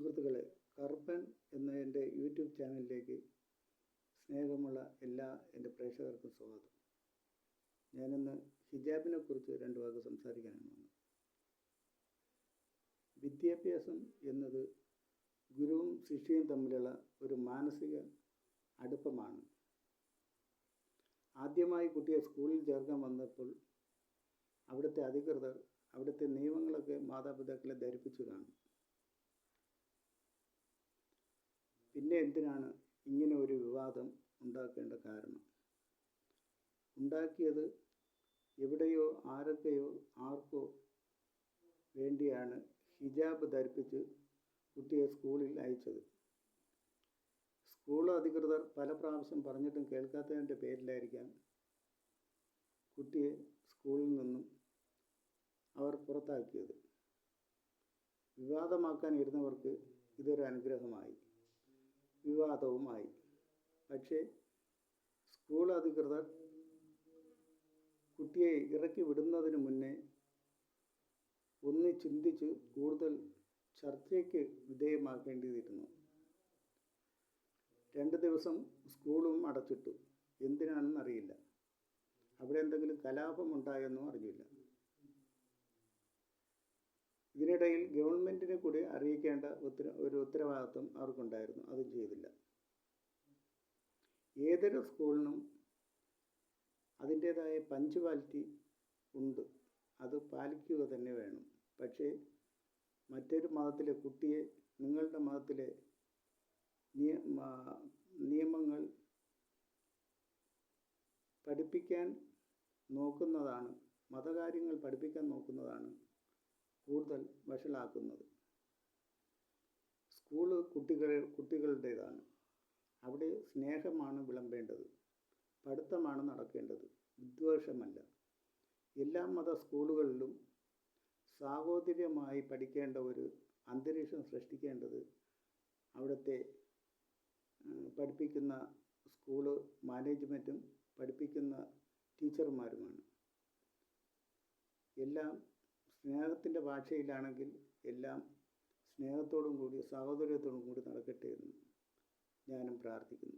സുഹൃത്തുക്കളെ കറുപ്പൻ എന്ന എന്റെ യൂട്യൂബ് ചാനലിലേക്ക് സ്നേഹമുള്ള എല്ലാ എന്റെ പ്രേക്ഷകർക്കും സ്വാഗതം. ഞാനിന്ന് ഹിജാബിനെ കുറിച്ച് രണ്ട് വാക്ക് സംസാരിക്കാനാണ് വന്നത്. വിദ്യാഭ്യാസം എന്നത് ഗുരുവും ശിഷ്യയും തമ്മിലുള്ള ഒരു മാനസിക അടുപ്പമാണ്. ആദ്യമായി കുട്ടിയെ സ്കൂളിൽ ചേർക്കാൻ വന്നപ്പോൾ അവിടുത്തെ അധികൃതർ അവിടുത്തെ നിയമങ്ങളൊക്കെ മാതാപിതാക്കളെ ധരിപ്പിച്ചു കാണും പിന്നെ എന്തിനാണ് ഇങ്ങനെ ഒരു വിവാദം ഉണ്ടാക്കേണ്ട കാരണം? ഉണ്ടാക്കിയത് എവിടെയോ ആരൊക്കെയോ ആർക്കോ വേണ്ടിയാണ് ഹിജാബ് ധരിപ്പിച്ച് കുട്ടിയെ സ്കൂളിൽ അയച്ചത്. സ്കൂൾ അധികൃതർ പല പ്രാവശ്യം പറഞ്ഞിട്ടും കേൾക്കാത്തതിന്റെ പേരിലായിരിക്കാം കുട്ടിയെ സ്കൂളിൽ നിന്നും അവർ പുറത്താക്കിയത്. വിവാദമാക്കാൻ ഇരുന്നവർക്ക് ഇതൊരു അനുഗ്രഹമായി. വിവാദവുമായി. പക്ഷേ സ്കൂൾ അധികൃതർ കുട്ടിയെ ഇറക്കി വിടുന്നതിന് മുന്നേ ഒന്ന് ചിന്തിച്ച് കൂടുതൽ ചർച്ചയ്ക്ക് വിധേയമാക്കേണ്ടിയിരുന്നു. രണ്ട് ദിവസം സ്കൂളും അടച്ചിട്ടു. എന്തിനാണെന്നറിയില്ല. അവിടെ എന്തെങ്കിലും കലാപമുണ്ടായെന്നും അറിഞ്ഞില്ല. ഇതിനിടയിൽ ഗവൺമെന്റിനെ കൂടി അറിയിക്കേണ്ട ഉത്തര ഒരു ഉത്തരവാദിത്വം അവർക്കുണ്ടായിരുന്നു. അതും ചെയ്തില്ല. ഏതൊരു സ്കൂളിനും അതിന്റേതായ പഞ്ച്വാലിറ്റി ഉണ്ട്. അത് പാലിക്കുക തന്നെ വേണം. പക്ഷേ മറ്റൊരു മതത്തിലെ കുട്ടിയെ നിങ്ങളുടെ മതത്തിലെ നിയമങ്ങൾ പഠിപ്പിക്കാൻ നോക്കുന്നതാണ് മതകാര്യങ്ങൾ പഠിപ്പിക്കാൻ നോക്കുന്നതാണ് കൂടുതൽ വഷളാക്കുന്നത്. സ്കൂൾ കുട്ടികൾ കുട്ടികളുടേതാണ്. അവിടെ സ്നേഹമാണ് വിളമ്പേണ്ടത്. പഠിത്തമാണ് നടക്കേണ്ടത്. വിദ്വേഷമല്ല. എല്ലാ മത സ്കൂളുകളിലും സാഹോദര്യമായി പഠിക്കേണ്ട ഒരു അന്തരീക്ഷം സൃഷ്ടിക്കേണ്ടത് അവിടുത്തെ പഠിപ്പിക്കുന്ന സ്കൂൾ മാനേജ്മെന്റും പഠിപ്പിക്കുന്ന ടീച്ചർമാരുമാണ്. എല്ലാം സ്നേഹത്തിന്റെ ഭാഷയിലാണെങ്കിൽ എല്ലാം സ്നേഹത്തോടും കൂടി സാഹോദര്യത്തോടും കൂടി നടക്കട്ടെ എന്ന് ഞാനും പ്രാർത്ഥിക്കുന്നു.